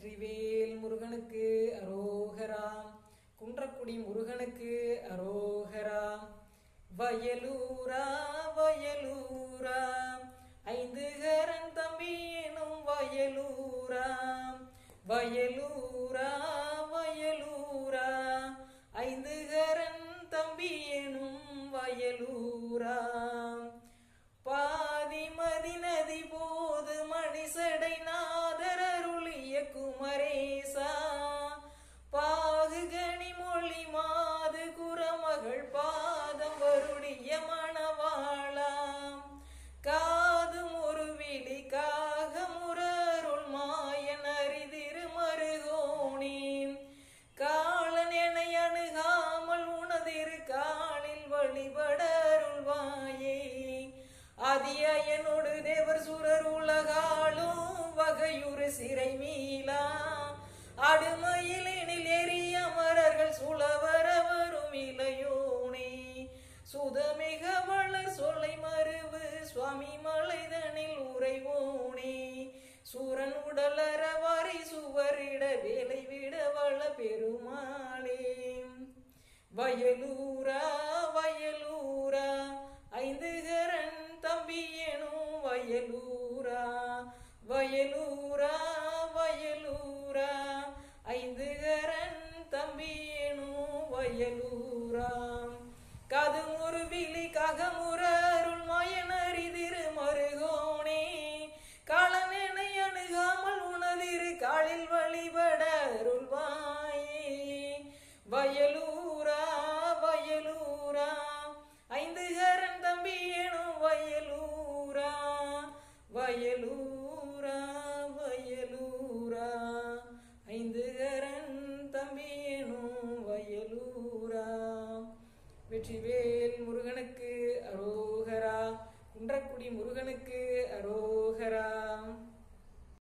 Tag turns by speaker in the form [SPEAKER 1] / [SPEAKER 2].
[SPEAKER 1] வெற்றிவேல் முருகனுக்கு அரோகராம். குன்றக்குடி முருகனுக்கு அரோகரா வயலூரா வயலூராம் ஐந்து கரன் தம்பி எனும் வயலூரா. வயலூரா வயலூரா. ஐந்து கரன் தம்பி எனும் வயலூரா பாதிமதி நதி போது மணிசடை நான் காலில் அதியனோடு தேவர் சுரர் உலகாலும் வகையுறு சிறை மீளா அடுமையிலினில் எரிய அமரர்கள் சுழவர வரும் இளையோனே. சுதமிக வளர் சொல்லை மருவு சுவாமி மலைதனில் உறைவோனே. சூரன் உடலற வாரி சுவரிட வேலை விட வள பெருமாளே. வயலூரா வயலூரா வயலூரா வயலூரா. ஐந்து கரன் தம்பி வயலூரா. கதுமுறு விழி ககமுரருள் அருள் மாயனரி திரு மருகோனே. காலனெனை அணுகாமல் உணதிரு காலில் வழிபட அருள்வாயே. வயல் வெற்றிவேல் முருகனுக்கு அரோகரா. குன்றக்குடி முருகனுக்கு அரோகரா.